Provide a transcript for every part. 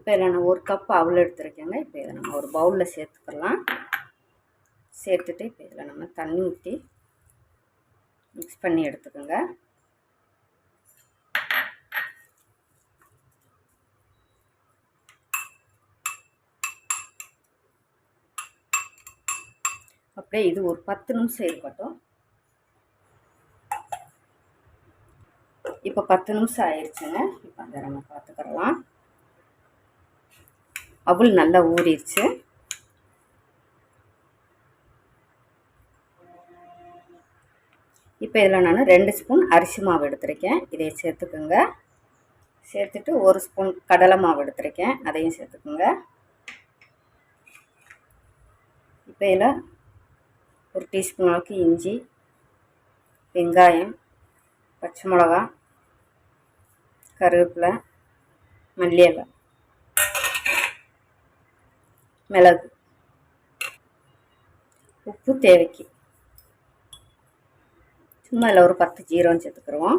இப்போ இதில் நான் ஒரு கப் அவல் எடுத்துருக்கேங்க. இப்போ இதை நம்ம ஒரு பவுலில் சேர்த்துக்கலாம். சேர்த்துட்டு இப்போ இதில் நம்ம தண்ணி ஊற்றி மிக்ஸ் பண்ணி எடுத்துக்கோங்க. அப்படியே இது ஒரு பத்து நிமிஷம் இருக்கட்டும். இப்போ பத்து நிமிஷம் ஆயிடுச்சுங்க இப்போ அதை நம்ம பார்த்துக்கிறலாம் அவள் நல்லா ஊறிடுச்சு. இப்போ இதில் நான் ரெண்டு ஸ்பூன் அரிசி மாவு எடுத்திருக்கேன். இதை சேர்த்துக்குங்க. சேர்த்துட்டு ஒரு ஸ்பூன் கடலை மாவு எடுத்திருக்கேன். அதையும் சேர்த்துக்குங்க. இப்போ இதில் ஒரு டீஸ்பூன் அளவுக்கு இஞ்சி வெங்காயம் பச்சை மிளகா கருவேப்பிலை மல்லி இலை மிளகு. உப்பு தேவைக்கு. சும்மா இதில் ஒரு பத்து ஜீரம் சேர்த்துக்கிறோம்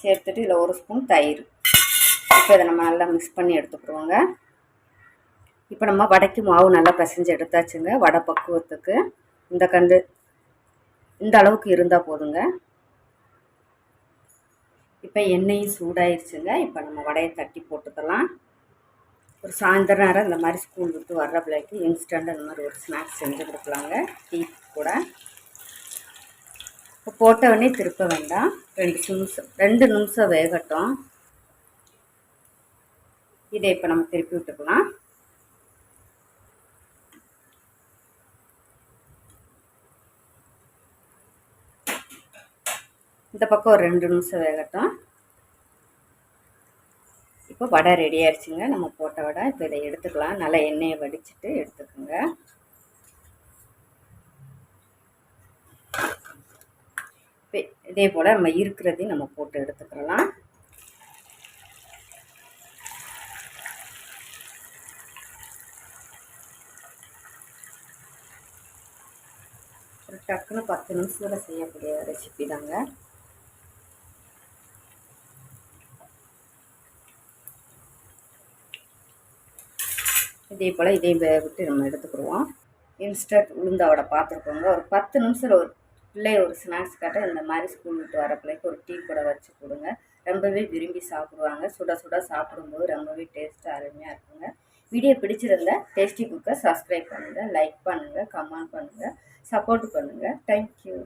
சேர்த்துட்டு இதில் ஒரு ஸ்பூன் தயிர். இப்போ இதை நம்ம நல்லா மிக்ஸ் பண்ணி எடுத்துக்கிடுவோங்க இப்போ நம்ம வடைக்கு மாவு நல்லா பிசைஞ்சு எடுத்தாச்சுங்க வடை பக்குவத்துக்கு. இந்த கண்டு இந்த அளவுக்கு இருந்தால் போதுங்க. இப்போ எண்ணெயும் சூடாயிருச்சுங்க. இப்போ நம்ம வடையை தட்டி போட்டுக்கலாம். ஒரு சாயந்தரம் நேரம் இந்த மாதிரி ஸ்கூல் விட்டு வர்ற பிள்ளைக்கு இன்ஸ்டண்ட் அந்த மாதிரி ஒரு ஸ்நாக்ஸ் செஞ்சு கொடுக்கலாங்க. டீ கூட. இப்போ போட்ட உடனே திருப்ப வேண்டாம். ரெண்டு நிமிஷம் ரெண்டு நிமிஷம் வேகட்டும். இதை இப்போ நம்ம திருப்பி விட்டுக்கலாம். இந்த பக்கம் ஒரு ரெண்டு நிமிஷம் வேகட்டும். இப்போ வடை ரெடி ஆயிடுச்சுங்க. நம்ம போட்ட வடை இப்போ இதை எடுத்துக்கலாம். நல்லா எண்ணெயை வடிச்சிட்டு எடுத்துக்கோங்க. இப்போ இதே போல் நம்ம இருக்கிறதையும் நம்ம போட்டு எடுத்துக்கலாம். ஒரு டக்குன்னு பத்து நிமிஷத்தில் செய்யக்கூடிய ரெசிபி தாங்க. இதே போல் இதையும் விட்டு நம்ம எடுத்துக்கிடுவோம். இன்ஸ்டன்ட் உளுந்தாவோட பார்த்துருக்கோங்க ஒரு பத்து நிமிஷத்தில் ஒரு பிள்ளை ஒரு ஸ்நாக்ஸ் காட்ட இந்த மாதிரி ஸ்கூல் விட்டு வர பிள்ளைக்கு ஒரு டீ கூட வச்சு கொடுங்க. ரொம்பவே விரும்பி சாப்பிடுவாங்க. சுட சுட சாப்பிடும்போது ரொம்பவே டேஸ்ட்டாக அருமையாக இருக்குங்க. வீடியோ பிடிச்சிருந்தா டேஸ்டி குக்கை சப்ஸ்கிரைப் பண்ணுங்கள் லைக் பண்ணுங்கள் கமெண்ட் பண்ணுங்கள் சப்போர்ட் பண்ணுங்கள் தேங்க்யூ